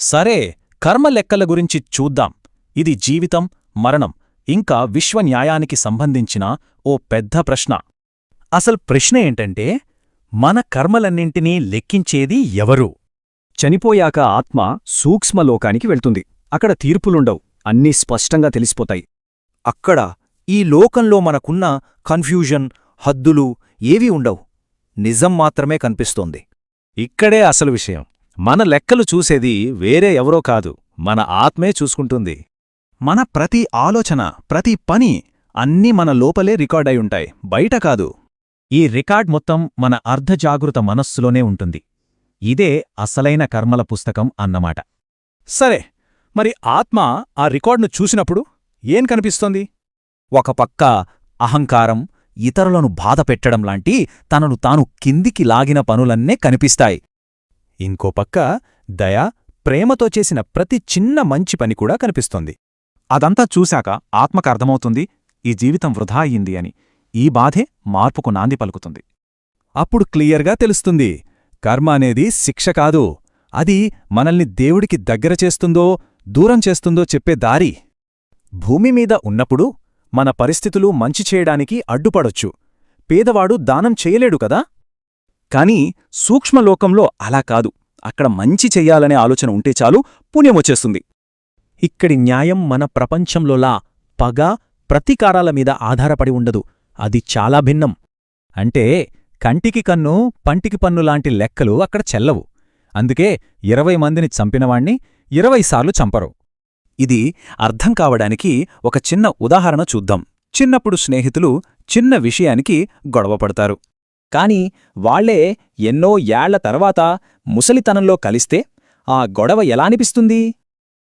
సరే కర్మ లెక్కల గురించి చూద్దాం. ఇది జీవితం మరణం ఇంకా విశ్వ న్యాయానికి సంబంధించిన ఓ పెద్ద ప్రశ్న. అసలు ప్రశ్న ఏంటంటే మన కర్మలన్నింటినీ లెక్కించేది ఎవరు? చనిపోయాక ఆత్మ సూక్ష్మలోకానికి వెళ్తుంది. అక్కడ తీర్పులుండవు. అన్నీ స్పష్టంగా తెలిసిపోతాయి. అక్కడ ఈ లోకంలో మనకున్న కన్ఫ్యూజన్ హద్దులు ఏవీ ఉండవు. నిజం మాత్రమే కనిపిస్తోంది. ఇక్కడే అసలు విషయం. మన లెక్కలు చూసేది వేరే ఎవరో కాదు మన ఆత్మే చూసుకుంటుంది. మన ప్రతి ఆలోచన ప్రతి పని అన్నీ మన లోపలే రికార్డై ఉంటాయి బయట కాదు. ఈ రికార్డ్ మొత్తం మన అర్ధజాగృత మనస్సులోనే ఉంటుంది. ఇదే అసలైన కర్మల పుస్తకం అన్నమాట. సరే మరి ఆత్మ ఆ రికార్డును చూసినప్పుడు ఏం కనిపిస్తోంది? ఒక పక్క అహంకారం ఇతరులను బాధ పెట్టడం లాంటి తనను తాను కిందికి లాగిన పనులన్నే కనిపిస్తాయి. ఇంకో పక్క దయ ప్రేమతో చేసిన ప్రతి చిన్న మంచి పని కూడా కనిపిస్తోంది. అదంతా చూశాక ఆత్మకు అర్థమవుతుంది ఈ జీవితం వృధా అయ్యింది అని. ఈ బాధే మార్పుకు నాంది పలుకుతుంది. అప్పుడు క్లియర్గా తెలుస్తుంది కర్మ అనేది శిక్ష కాదు. అది మనల్ని దేవుడికి దగ్గర చేస్తుందో దూరం చేస్తుందో చెప్పే దారి. భూమి మీద ఉన్నప్పుడు మన పరిస్థితులు మంచి చేయడానికి అడ్డుపడొచ్చు. పేదవాడు దానం చేయలేడు కదా? కాని సూక్ష్మలోకంలో అలా కాదు. అక్కడ మంచి చెయ్యాలనే ఆలోచన ఉంటే చాలు పుణ్యమొచ్చేస్తుంది ఇక్కడి న్యాయం మన ప్రపంచంలోలా పగ ప్రతీకారాల మీద ఆధారపడి ఉండదు. అది చాలా భిన్నం. అంటే కంటికి కన్ను పంటికి పన్ను లాంటి లెక్కలు అక్కడ చెల్లవు. అందుకే ఇరవై మందిని చంపినవాణ్ణి ఇరవైసార్లు చంపరు. ఇది అర్థం కావడానికి ఒక చిన్న ఉదాహరణ చూద్దాం. చిన్నప్పుడు స్నేహితులు చిన్న విషయానికి గొడవపడతారు కాని వాళ్ళే ఎన్నో యాళ్ళ తర్వాత ముసలితనంలో కలిస్తే ఆ గొడవ ఎలా అనిపిస్తుంది?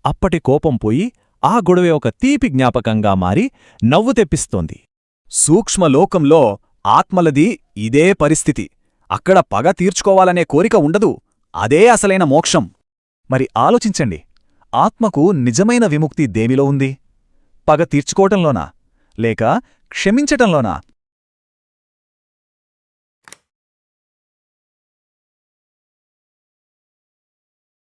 అప్పటి కోపం పోయి ఆ గొడవే ఒక తీపి జ్ఞాపకంగా మారి నవ్వు తెప్పిస్తోంది. సూక్ష్మలోకంలో ఆత్మలది ఇదే పరిస్థితి. అక్కడ పగ తీర్చుకోవాలనే కోరిక ఉండదు. అదే అసలైన మోక్షం. మరి ఆలోచించండి. ఆత్మకు నిజమైన విముక్తి దేమిలో ఉంది? పగ తీర్చుకోవటంలోనా? లేక క్షమించటంలోనా?